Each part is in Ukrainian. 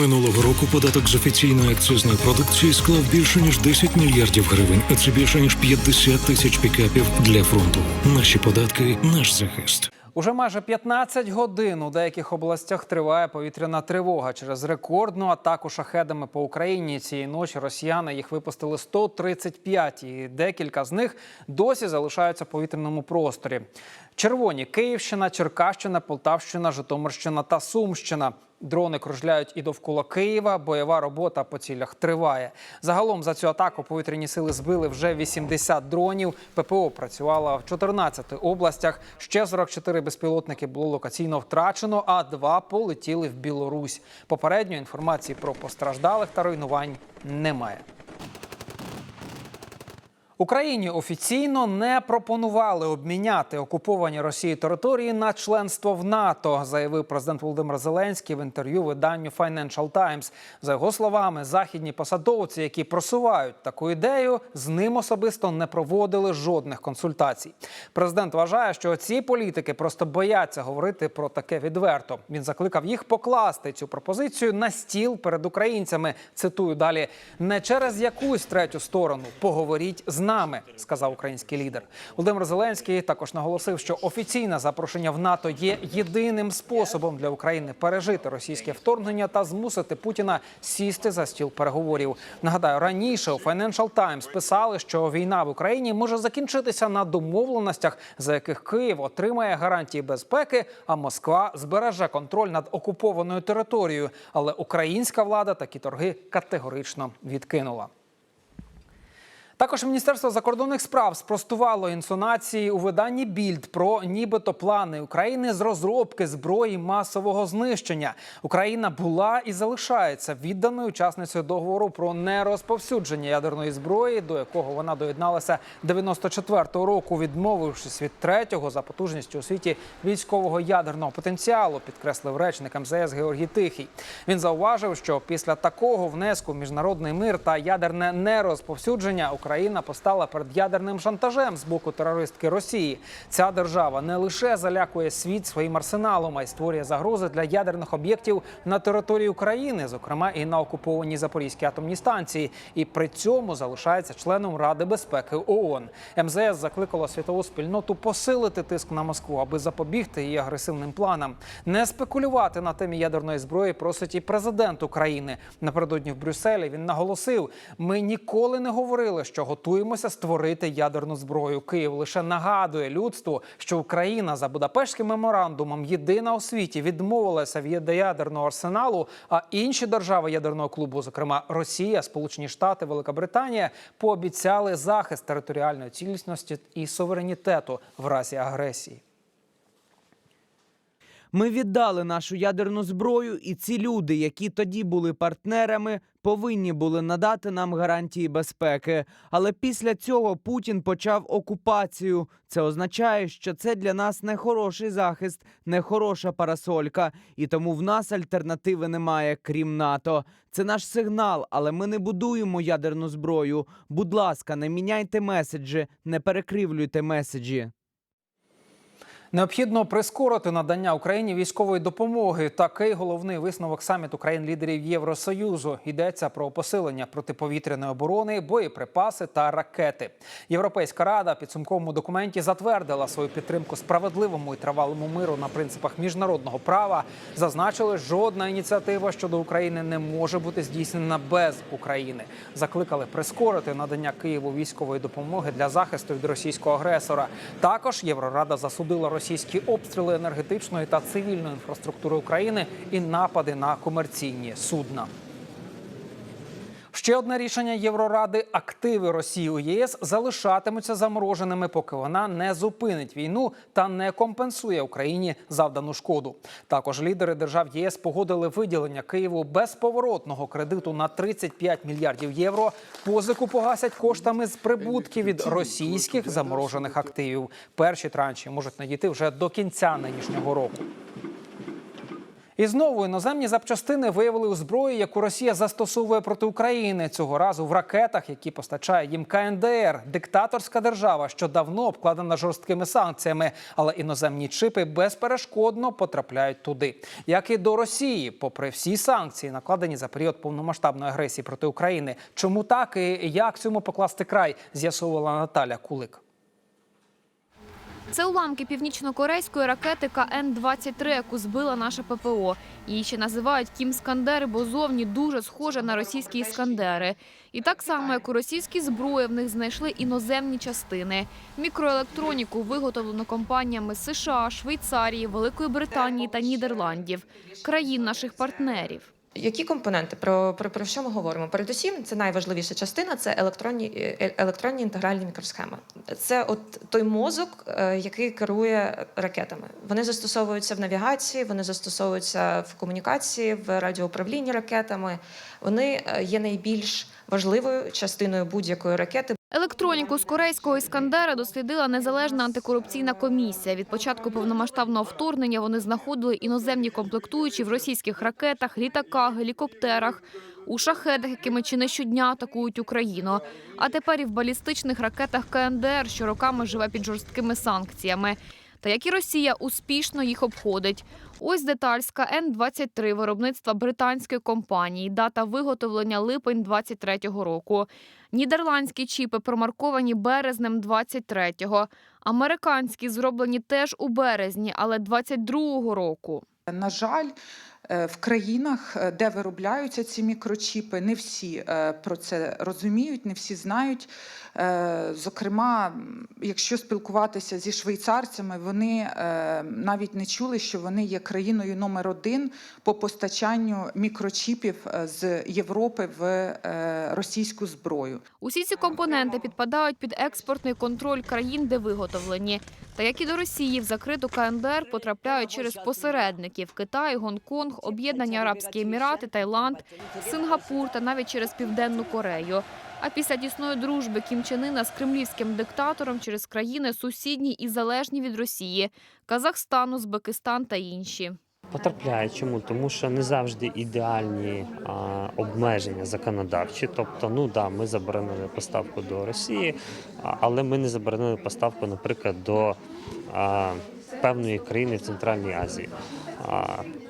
Минулого року податок з офіційної акцизної продукції склав більше ніж 10 мільярдів гривень, а це більше ніж 50 тисяч пікапів для фронту. Наші податки, наш захист. Уже майже 15 годин у деяких областях триває повітряна тривога через рекордну атаку шахедами по Україні. Цієї ночі росіяни їх випустили 135, і декілька з них досі залишаються в повітряному просторі. Червоні Київщина, Черкащина, Полтавщина, Житомирщина та Сумщина. Дрони кружляють і довкола Києва. Бойова робота по цілях триває. Загалом за цю атаку повітряні сили збили вже 80 дронів. ППО працювала в 14 областях. Ще 44 безпілотники було локаційно втрачено, а два полетіли в Білорусь. Попередньо інформації про постраждалих та руйнувань немає. Україні офіційно не пропонували обміняти окуповані Росією території на членство в НАТО, заявив президент Володимир Зеленський в інтерв'ю виданню Financial Times. За його словами, західні посадовці, які просувають таку ідею, з ним особисто не проводили жодних консультацій. Президент вважає, що ці політики просто бояться говорити про таке відверто. Він закликав їх покласти цю пропозицію на стіл перед українцями. Цитую далі: не через якусь третю сторону поговоріть з нами, сказав український лідер. Володимир Зеленський також наголосив, що офіційне запрошення в НАТО є єдиним способом для України пережити російське вторгнення та змусити Путіна сісти за стіл переговорів. Нагадаю, раніше у Financial Times писали, що війна в Україні може закінчитися на домовленостях, за яких Київ отримає гарантії безпеки, а Москва збереже контроль над окупованою територією. Але українська влада такі торги категорично відкинула. Також Міністерство закордонних справ спростувало інсонації у виданні Більд про нібито плани України з розробки зброї масового знищення. Україна була і залишається відданою учасницею договору про нерозповсюдження ядерної зброї, до якого вона доєдналася 94-го року, відмовившись від третього за потужністю у світі військового ядерного потенціалу, підкреслив речник МЗС Георгій Тихий. Він зауважив, що після такого внеску в міжнародний мир та ядерне нерозповсюдження Україна постала перед ядерним шантажем з боку терористки Росії. Ця держава не лише залякує світ своїм арсеналом, а й створює загрози для ядерних об'єктів на території України, зокрема і на окупованій Запорізькій атомній станції, і при цьому залишається членом Ради безпеки ООН. МЗС закликало світову спільноту посилити тиск на Москву, аби запобігти її агресивним планам. Не спекулювати на темі ядерної зброї просить і президент України. Напередодні в Брюсселі він наголосив: ми ніколи не говорили, що готуємося створити ядерну зброю. Київ лише нагадує людству, що Україна за Будапештським меморандумом єдина у світі відмовилася від ядерного арсеналу. А інші держави ядерного клубу, зокрема Росія, Сполучені Штати, Велика Британія, пообіцяли захист територіальної цілісності і суверенітету в разі агресії. Ми віддали нашу ядерну зброю, і ці люди, які тоді були партнерами, повинні були надати нам гарантії безпеки. Але після цього Путін почав окупацію. Це означає, що це для нас не хороший захист, не хороша парасолька, і тому в нас альтернативи немає, крім НАТО. Це наш сигнал, але ми не будуємо ядерну зброю. Будь ласка, не міняйте меседжі, не перекривлюйте меседжі. Необхідно прискорити надання Україні військової допомоги. Такий головний висновок саміту країн-лідерів Євросоюзу. Йдеться про посилення протиповітряної оборони, боєприпаси та ракети. Європейська рада підсумковому документі затвердила свою підтримку справедливому і тривалому миру на принципах міжнародного права. Зазначили, жодна ініціатива щодо України не може бути здійснена без України. Закликали прискорити надання Києву військової допомоги для захисту від російського агресора. Також Єврорада засудила російські обстріли енергетичної та цивільної інфраструктури України і напади на комерційні судна. Ще одне рішення Євроради: активи Росії у ЄС залишатимуться замороженими, поки вона не зупинить війну та не компенсує Україні завдану шкоду. Також лідери держав ЄС погодили виділення Києву безповоротного кредиту на 35 мільярдів євро. Позику погасять коштами з прибутків від російських заморожених активів. Перші транші можуть надійти вже до кінця нинішнього року. І знову іноземні запчастини виявили у зброї, яку Росія застосовує проти України цього разу в ракетах, які постачає їм КНДР, диктаторська держава, що давно обкладена жорсткими санкціями, але іноземні чипи безперешкодно потрапляють туди, як і до Росії, попри всі санкції, накладені за період повномасштабної агресії проти України. Чому так і як цьому покласти край? З'ясовувала Наталя Кулик. Це уламки північно-корейської ракети КН-23, яку збила наше ППО. Її ще називають Кім Скандери, бо зовні дуже схожа на російські іскандери. І так само, як у російській зброї, в них знайшли іноземні частини. Мікроелектроніку виготовлену компаніями США, Швейцарії, Великої Британії та Нідерландів, країн наших партнерів. Які компоненти про, про, про що ми говоримо? Передусім, це найважливіша частина це електронні е, електронні інтегральні мікросхеми. Це от той мозок, е, який керує ракетами. Вони застосовуються в навігації, вони застосовуються в комунікації, в радіоуправлінні ракетами. Вони е, є найбільш важливою частиною будь-якої ракети. Електроніку з корейського іскандера дослідила незалежна антикорупційна комісія. Від початку повномасштабного вторгнення вони знаходили іноземні комплектуючі в російських ракетах, літаках, гелікоптерах, у шахедах, якими чи не щодня атакують Україну. А тепер і в балістичних ракетах КНДР, що роками живе під жорсткими санкціями. Та як і Росія успішно їх обходить. Ось деталь з КН-23 виробництва британської компанії. Дата виготовлення липень 23-го року. Нідерландські чіпи промарковані березнем 23-го. Американські зроблені теж у березні, але 22-го року. На жаль, е, в країнах, е, де виробляються ці мікрочіпи, не всі е, про це розуміють, не всі знають. Е, Зокрема, якщо спілкуватися зі швейцарцями, вони е, навіть не чули, що вони є країною номер один по постачанню мікрочіпів е, з Європи в російську зброю. Усі ці компоненти підпадають під експортний контроль країн, де виготовлені. Та як і до Росії, в закриту КНДР потрапляють через посередників Китай, Гонконг, Об'єднані Арабські Емірати, Таїланд, Сингапур та навіть через Південну Корею. А після тісної дружби Кім Чен Ына з кремлівським диктатором через країни сусідні і залежні від Росії Казахстан, Узбекистан та інші. Потрапляє чому? Тому що не завжди ідеальні а, обмеження законодавчі. Тобто, ну да, ми заборонили поставку до Росії, але ми не заборонили поставку, наприклад, до а, певної країни в Центральній Азії. А,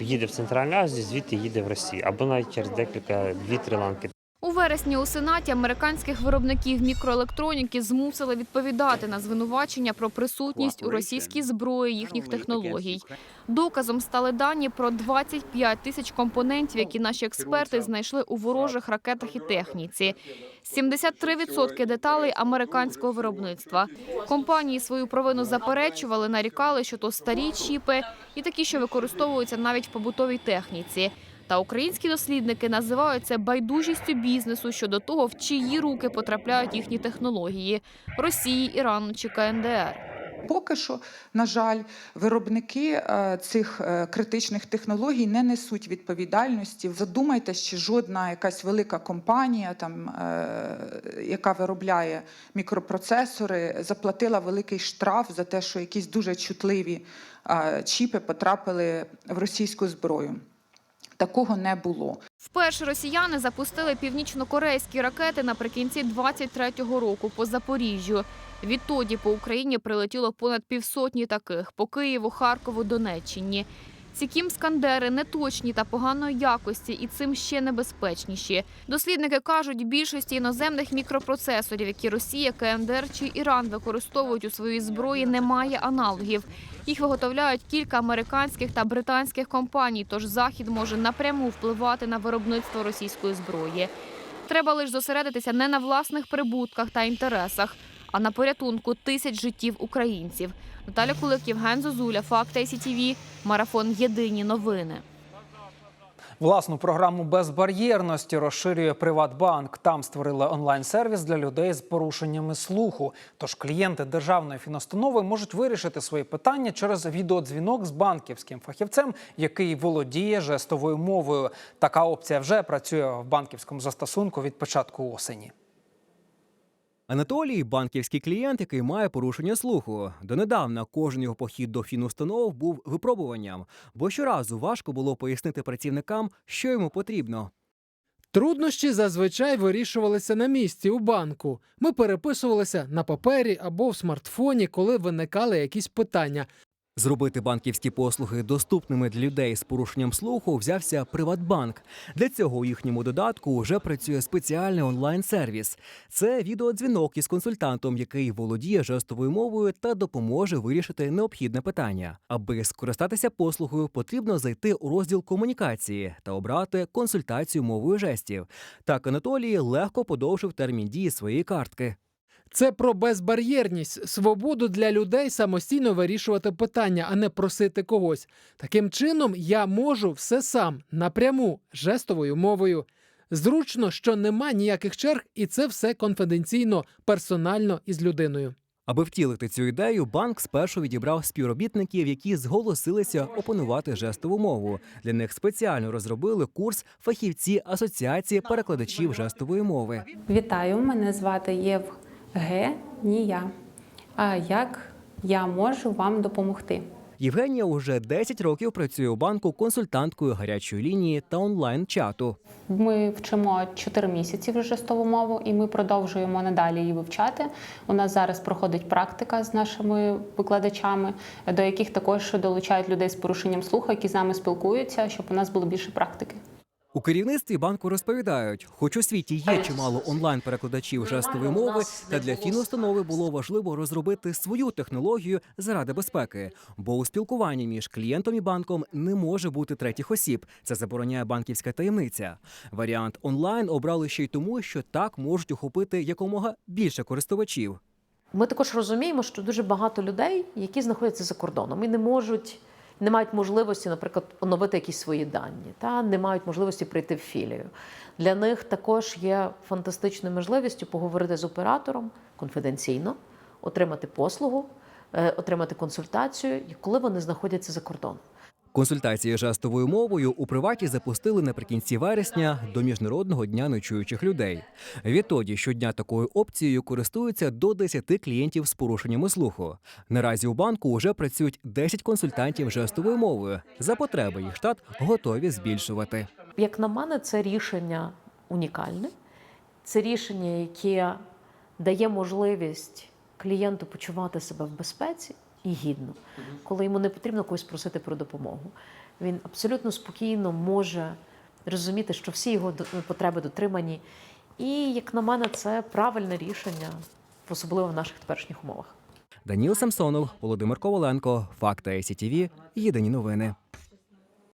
їде в Центральну Азію, звідти їде в Росію, або навіть через декілька дві-три ланки У вересні у Сенаті американських виробників мікроелектроніки змусили відповідати на звинувачення про присутність у російській зброї їхніх технологій. Доказом стали дані про 25 тисяч компонентів, які наші експерти знайшли у ворожих ракетах і техніці. 73% деталей американського виробництва. Компанії свою провину заперечували, нарікали, що то старі чіпи і такі, що використовуються навіть в побутовій техніці. Та українські дослідники називають це байдужістю бізнесу щодо того, в чиї руки потрапляють їхні технології Росії, Ірану чи КНДР. Поки що, на жаль, виробники е, цих е, критичних технологій не несуть відповідальності. Задумайтесь, чи жодна якась велика компанія, там, е, яка виробляє мікропроцесори, заплатила великий штраф за те, що якісь дуже чутливі чіпи потрапили в російську зброю. Такого не було. Вперше росіяни запустили північно-корейські ракети наприкінці 23-го року по Запоріжжю. Відтоді по Україні прилетіло понад півсотні таких по Києву, Харкову, Донеччині. Ці кім-скандери неточні та поганої якості і цим ще небезпечніші. Дослідники кажуть, більшості іноземних мікропроцесорів, які Росія, КНДР чи Іран використовують у своїй зброї, немає аналогів. Їх виготовляють кілька американських та британських компаній, тож захід може напряму впливати на виробництво російської зброї. Треба лише зосередитися не на власних прибутках та інтересах, а на порятунку тисяч життів українців. Наталя Кулик, Євген Зозуля, Факт ICTV, Марафон Єдині новини. Власну програму безбар'єрності розширює Приватбанк. Там створили онлайн-сервіс для людей з порушеннями слуху. Тож клієнти державної фінустанови можуть вирішити свої питання через відеодзвінок з банківським фахівцем, який володіє жестовою мовою. Така опція вже працює в банківському застосунку від початку осені. Анатолій банківський клієнт, який має порушення слуху. Донедавна кожен його похід до фінустанов був випробуванням, бо щоразу важко було пояснити працівникам, що йому потрібно. Труднощі зазвичай вирішувалися на місці у банку. Ми переписувалися на папері або в смартфоні, коли виникали якісь питання. Зробити банківські послуги доступними для людей з порушенням слуху взявся Приватбанк. Для цього у їхньому додатку вже працює спеціальний онлайн-сервіс. Це відеодзвінок із консультантом, який володіє жестовою мовою та допоможе вирішити необхідне питання. Аби скористатися послугою, потрібно зайти у розділ комунікації та обрати консультацію мовою жестів. Так Анатолій легко подовжив термін дії своєї картки. Це про безбар'єрність, свободу для людей самостійно вирішувати питання, а не просити когось. Таким чином, я можу все сам напряму жестовою мовою. Зручно, що нема ніяких черг, і це все конфіденційно, персонально із людиною. Аби втілити цю ідею, банк спершу відібрав співробітників, які зголосилися опанувати жестову мову. Для них спеціально розробили курс фахівці асоціації перекладачів жестової мови. Вітаю, мене звати Євгенія. А як я можу вам допомогти? Євгенія уже 10 років працює у банку консультанткою гарячої лінії та онлайн-чату. Ми вчимо 4 місяці вже жестову мову, і ми продовжуємо надалі її вивчати. У нас зараз проходить практика з нашими викладачами, до яких також долучають людей з порушенням слуху, які з нами спілкуються, щоб у нас було більше практики. У керівництві банку розповідають, хоч у світі є чимало онлайн-перекладачів жестової мови, та для фінустанови було важливо розробити свою технологію заради безпеки, бо у спілкуванні між клієнтом і банком не може бути третіх осіб. Це забороняє банківська таємниця. Варіант онлайн обрали ще й тому, що так можуть охопити якомога більше користувачів. Ми також розуміємо, що дуже багато людей, які знаходяться за кордоном і не можуть, не мають можливості, наприклад, оновити якісь свої дані, та не мають можливості прийти в філію. Для них також є фантастичною можливістю поговорити з оператором конфіденційно, отримати послугу, е, отримати консультацію, коли вони знаходяться за кордоном. Консультації жестовою мовою у приваті запустили наприкінці вересня до міжнародного дня нечуючих людей. Відтоді щодня такою опцією користуються до 10 клієнтів з порушеннями слуху. Наразі у банку вже працюють 10 консультантів жестовою мовою. За потреби їх штат готові збільшувати. Як на мене, це рішення унікальне, це рішення, яке дає можливість клієнту почувати себе в безпеці і гідно, коли йому не потрібно когось просити про допомогу. Він абсолютно спокійно може розуміти, що всі його до- потреби дотримані. І, як на мене, це правильне рішення, особливо в наших теперішніх умовах. Даніл Самсонов, Володимир Коваленко, Факти СІТІВІ, Єдині новини.